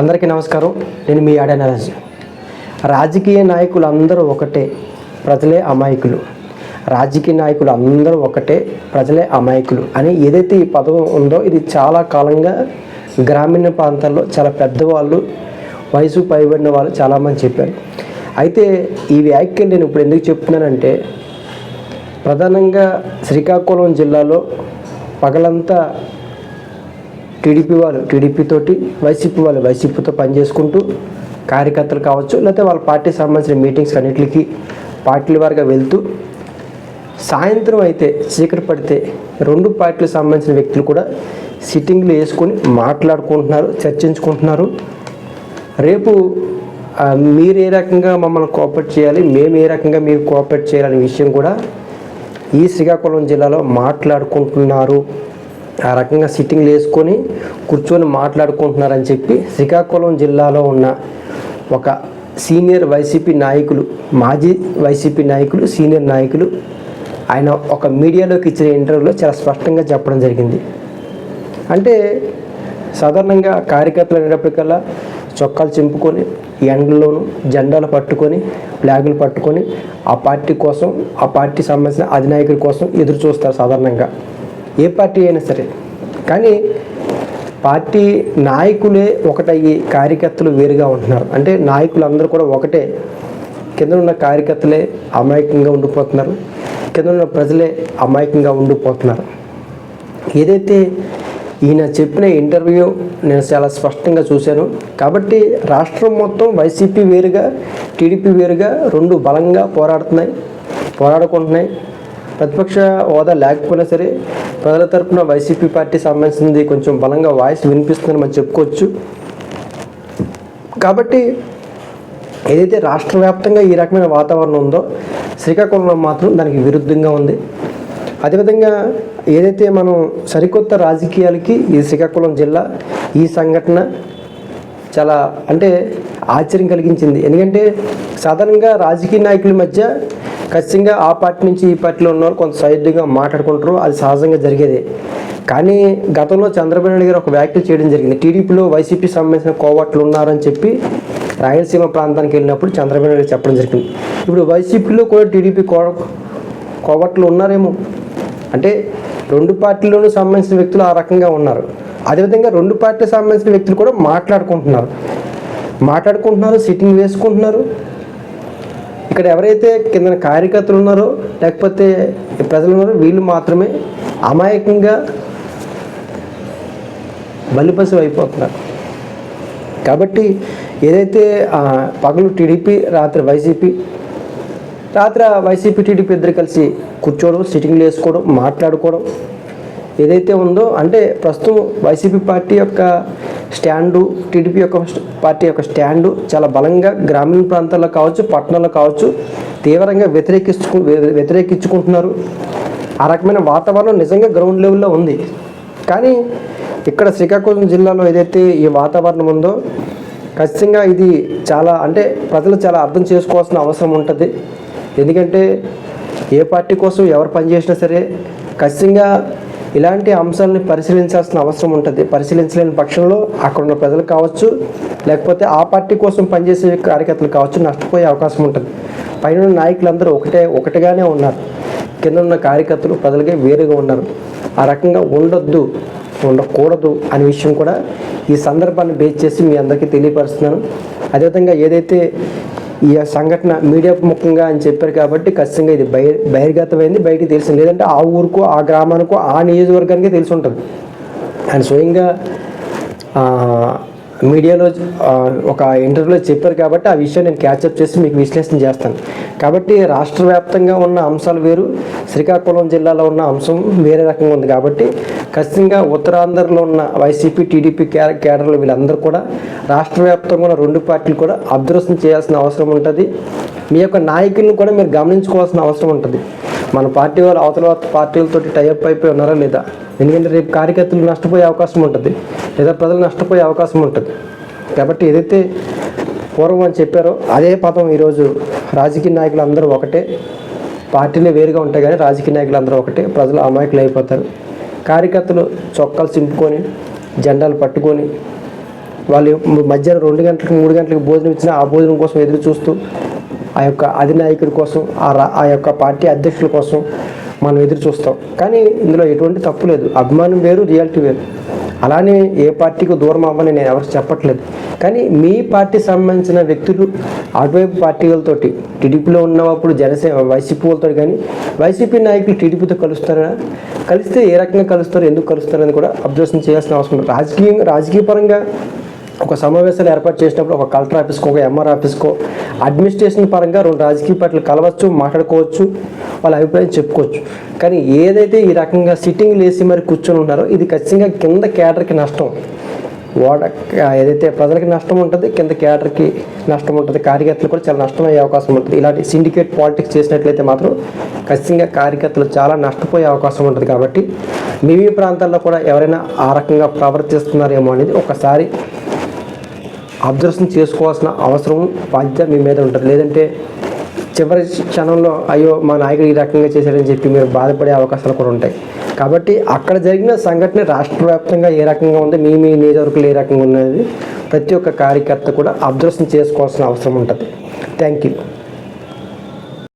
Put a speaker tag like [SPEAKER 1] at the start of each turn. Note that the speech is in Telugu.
[SPEAKER 1] అందరికీ నమస్కారం. నేను మీ ఆడనరాజు రాజకీయ నాయకులు అందరూ ఒకటే ప్రజలే అమాయకులు. రాజకీయ నాయకులు అందరూ ఒకటే ప్రజలే అమాయకులు అని ఏదైతే ఈ పదం ఉందో ఇది చాలా కాలంగా గ్రామీణ ప్రాంతాల్లో చాలా పెద్దవాళ్ళు వయసు పైబడిన వాళ్ళు చాలామంది చెప్పారు. అయితే ఈ వ్యాఖ్యలు నేను ఇప్పుడు ఎందుకు చెప్తున్నానంటే ప్రధానంగా శ్రీకాకుళం జిల్లాలో పగలంతా టీడీపీ వాళ్ళు టీడీపీ తోటి వైసీపీ వాళ్ళు వైసీపీతో పనిచేసుకుంటూ కార్యకర్తలు కావచ్చు లేకపోతే వాళ్ళ పార్టీకి సంబంధించిన మీటింగ్స్ అన్నిటికీ పార్టీల వారిగా వెళ్తూ సాయంత్రం అయితే చీకటి పడితే రెండు పార్టీలకు సంబంధించిన వ్యక్తులు కూడా సిట్టింగ్లు వేసుకొని మాట్లాడుకుంటున్నారు చర్చించుకుంటున్నారు. రేపు మీరు ఏ రకంగా మమ్మల్ని కోఆపరేట్ చేయాలి మేము ఏ రకంగా మీరు కోఆపరేట్ చేయాలనే విషయం కూడా ఈ శ్రీకాకుళం జిల్లాలో మాట్లాడుకుంటున్నారు. ఆ రకంగా సిట్టింగ్లు వేసుకొని కూర్చొని మాట్లాడుకుంటున్నారని చెప్పి శ్రీకాకుళం జిల్లాలో ఉన్న ఒక సీనియర్ వైసీపీ నాయకులు మాజీ వైసీపీ నాయకులు సీనియర్ నాయకులు ఆయన ఒక మీడియాలోకి ఇచ్చిన ఇంటర్వ్యూలో చాలా స్పష్టంగా చెప్పడం జరిగింది. అంటే సాధారణంగా కార్యకర్తలు అనేటప్పటికల్లా చొక్కాలు చింపుకొని ఎండలోను జెండాలు పట్టుకొని ఫ్లాగులు పట్టుకొని ఆ పార్టీ కోసం ఆ పార్టీ సంబంధించిన అధినాయకుల కోసం ఎదురు చూస్తారు సాధారణంగా. ఏ పార్టీ అయినా సరే. కానీ పార్టీ నాయకులే ఒకటయ్యి కార్యకర్తలు వేరుగా ఉంటున్నారు. అంటే నాయకులు అందరూ కూడా ఒకటే. కింద ఉన్న కార్యకర్తలే అమాయకంగా ఉండిపోతున్నారు. కింద ఉన్న ప్రజలే అమాయకంగా ఉండిపోతున్నారు. ఏదైతే ఈయన చెప్పిన ఇంటర్వ్యూ నేను చాలా స్పష్టంగా చూశాను. కాబట్టి రాష్ట్రం మొత్తం వైసీపీ వేరుగా టీడీపీ వేరుగా రెండు బలంగా పోరాడుతున్నాయి పోరాడుకుంటున్నాయి. ప్రతిపక్ష హోదా లేకపోయినా సరే ప్రజల తరపున వైసీపీ పార్టీ సంబంధించింది కొంచెం బలంగా వాయిస్ వినిపిస్తుందని మనం చెప్పుకోవచ్చు. కాబట్టి ఏదైతే రాష్ట్ర వ్యాప్తంగా ఈ రకమైన వాతావరణం ఉందో శ్రీకాకుళంలో మాత్రం దానికి విరుద్ధంగా ఉంది. అదేవిధంగా ఏదైతే మనం సరికొత్త రాజకీయాలకి ఈ శ్రీకాకుళం జిల్లా ఈ సంఘటన చాలా అంటే ఆశ్చర్యం కలిగించింది. ఎందుకంటే సాధారణంగా రాజకీయ నాయకుల మధ్య ఖచ్చితంగా ఆ పార్టీ నుంచి ఈ పార్టీలో ఉన్నవారు కొంత సైడ్గా మాట్లాడుకుంటారు. అది సహజంగా జరిగేదే. కానీ గతంలో చంద్రబాబు నాయుడు గారు ఒక వ్యాఖ్యలు చేయడం జరిగింది. టీడీపీలో వైసీపీ సంబంధించిన కోవట్లు ఉన్నారని చెప్పి రాయలసీమ ప్రాంతానికి వెళ్ళినప్పుడు చంద్రబాబు నాయుడు గారు చెప్పడం జరిగింది. ఇప్పుడు వైసీపీలో కూడా టీడీపీ కో కోవట్లు ఉన్నారేమో. అంటే రెండు పార్టీలోనూ సంబంధించిన వ్యక్తులు ఆ రకంగా ఉన్నారు. అదేవిధంగా రెండు పార్టీలకు సంబంధించిన వ్యక్తులు కూడా మాట్లాడుకుంటున్నారు. మాట్లాడుకుంటున్నారు సిట్టింగ్ వేసుకుంటున్నారు. ఇక్కడ ఎవరైతే కింద కార్యకర్తలు ఉన్నారో లేకపోతే ప్రజలు ఉన్నారో వీళ్ళు మాత్రమే అమాయకంగా బలిపశు అయిపోతున్నారు. కాబట్టి ఏదైతే పగలు టీడీపీ రాత్రి వైసీపీ రాత్రి వైసీపీ టీడీపీ ఇద్దరు కలిసి కూర్చోవడం సిట్టింగ్లు వేసుకోవడం మాట్లాడుకోవడం ఏదైతే ఉందో అంటే ప్రస్తుతం వైసీపీ పార్టీ యొక్క స్టాండు టీడీపీ యొక్క పార్టీ యొక్క స్టాండు చాలా బలంగా గ్రామీణ ప్రాంతాల్లో కావచ్చు పట్టణాల్లో కావచ్చు తీవ్రంగా వ్యతిరేకించుకు వ్యతిరేకించుకుంటున్నారు. ఆ రకమైన వాతావరణం నిజంగా గ్రౌండ్ లెవెల్లో ఉంది. కానీ ఇక్కడ శ్రీకాకుళం జిల్లాలో ఏదైతే ఈ వాతావరణం ఉందో ఖచ్చితంగా ఇది చాలా అంటే ప్రజలు చాలా అర్థం చేసుకోవాల్సిన అవసరం ఉంటుంది. ఎందుకంటే ఏ పార్టీ కోసం ఎవరు పనిచేసినా సరే ఖచ్చితంగా ఇలాంటి అంశాలని పరిశీలించాల్సిన అవసరం ఉంటుంది. పరిశీలించలేని పక్షంలో అక్కడ ఉన్న ప్రజలు కావచ్చు లేకపోతే ఆ పార్టీ కోసం పనిచేసే కార్యకర్తలు కావచ్చు నష్టపోయే అవకాశం ఉంటుంది. పైన నాయకులందరూ ఒకటే ఒకటిగానే ఉన్నారు. కింద ఉన్న కార్యకర్తలు ప్రజలకే వేరుగా ఉన్నారు. ఆ రకంగా ఉండొద్దు ఉండకూడదు అనే విషయం కూడా ఈ సందర్భాన్ని బేస్ చేసి మీ అందరికీ తెలియపరుస్తున్నాను. అదేవిధంగా ఏదైతే ఈ సంఘటన మీడియా ముఖ్యంగా అని చెప్పారు కాబట్టి ఖచ్చితంగా ఇది బహిర్ బహిర్గతమైంది బయటికి తెలిసింది. లేదంటే ఆ ఊరుకు ఆ గ్రామానికి ఆ నియోజకవర్గానికి తెలిసి ఉంటుంది. అండ్ స్వయంగా మీడియాలో ఒక ఇంటర్వ్యూలో చెప్పారు కాబట్టి ఆ విషయం నేను క్యాచప్ చేసి మీకు విశ్లేషణ చేస్తాను. కాబట్టి రాష్ట్ర వ్యాప్తంగా ఉన్న అంశాలు వేరు శ్రీకాకుళం జిల్లాలో ఉన్న అంశం వేరే రకంగా ఉంది కాబట్టి ఖచ్చితంగా ఉత్తరాంధ్రలో ఉన్న వైసీపీ టీడీపీ కే కేడర్లు వీళ్ళందరూ కూడా రాష్ట్ర వ్యాప్తంగా ఉన్న రెండు పార్టీలు కూడా అదృష్టం చేయాల్సిన అవసరం ఉంటుంది. మీ యొక్క నాయకులను కూడా మీరు గమనించుకోవాల్సిన అవసరం ఉంటుంది. మన పార్టీ వాళ్ళు అవతల పార్టీలతో టైఅప్ అయిపోయి ఉన్నారా లేదా? ఎందుకంటే రేపు కార్యకర్తలు నష్టపోయే అవకాశం ఉంటుంది. లేదా ప్రజలు నష్టపోయే అవకాశం ఉంటుంది. కాబట్టి ఏదైతే పూర్వం అని చెప్పారో అదే పదం ఈరోజు రాజకీయ నాయకులు అందరూ ఒకటే. పార్టీలే వేరుగా ఉంటాయి కానీ రాజకీయ నాయకులు అందరూ ఒకటే. ప్రజలు అమాయకులు అయిపోతారు కార్యకర్తలు చొక్కాలు చింపుకొని జెండాలు పట్టుకొని వాళ్ళు మధ్యాహ్నం రెండు గంటలకు మూడు గంటలకు భోజనం ఇచ్చినా ఆ భోజనం కోసం ఎదురు చూస్తూ ఆ యొక్క అధినాయకుడి కోసం ఆ రా ఆ యొక్క పార్టీ అధ్యక్షుల కోసం మనం ఎదురు చూస్తాం. కానీ ఇందులో ఎటువంటి తప్పు లేదు. అభిమానం వేరు రియాలిటీ వేరు. అలానే ఏ పార్టీకి దూరం అవ్వని నేను ఎవరు చెప్పట్లేదు. కానీ మీ పార్టీ సంబంధించిన వ్యక్తులు అటువైపు పార్టీలతోటి టీడీపీలో ఉన్నప్పుడు జనసేన వైసీపీ వాళ్ళతో కానీ వైసీపీ నాయకులు టీడీపీతో కలుస్తారా? కలిస్తే ఏ రకంగా కలుస్తారు? ఎందుకు కలుస్తారని కూడా అబ్జర్వేషన్ చేయాల్సిన అవసరం ఉంది. రాజకీయంగా రాజకీయ పరంగా ఒక సమావేశాలు ఏర్పాటు చేసినప్పుడు ఒక కలెక్టర్ ఆఫీస్కో ఒక ఎంఆర్ ఆఫీస్కో అడ్మినిస్ట్రేషన్ పరంగా రెండు రాజకీయ పార్టీలు కలవచ్చు మాట్లాడుకోవచ్చు వాళ్ళ అభిప్రాయం చెప్పుకోవచ్చు. కానీ ఏదైతే ఈ రకంగా సిట్టింగ్ లేసి మరి కూర్చొని ఉన్నారో ఇది ఖచ్చితంగా కింద క్యాడర్కి నష్టం. ఓడ ఏదైతే ప్రజలకి నష్టం ఉంటుంది కింద క్యాడర్కి నష్టం ఉంటుంది కార్యకర్తలు కూడా చాలా నష్టం అయ్యే అవకాశం ఉంటుంది. ఇలాంటి సిండికేట్ పాలిటిక్స్ చేసినట్లయితే మాత్రం ఖచ్చితంగా కార్యకర్తలు చాలా నష్టపోయే అవకాశం ఉంటుంది కాబట్టి మీ ప్రాంతాల్లో కూడా ఎవరైనా ఆ రకంగా ప్రవర్తిస్తున్నారేమో అనేది ఒకసారి అబ్జర్వేషన్ చేసుకోవాల్సిన అవసరం బాధ్యత మీ మీద ఉంటుంది. లేదంటే చివరి క్షణంలో అయ్యో మా నాయకుడు ఈ రకంగా చేశాడని చెప్పి మీరు బాధపడే అవకాశాలు కూడా ఉంటాయి. కాబట్టి అక్కడ జరిగిన సంఘటన రాష్ట్ర వ్యాప్తంగా ఏ రకంగా ఉంది మీ మీ నియోజకవర్గంలో ఏ రకంగా ఉన్నది ప్రతి ఒక్క కార్యకర్త కూడా అబ్జర్వేషన్ చేసుకోవాల్సిన అవసరం ఉంటుంది. Thank you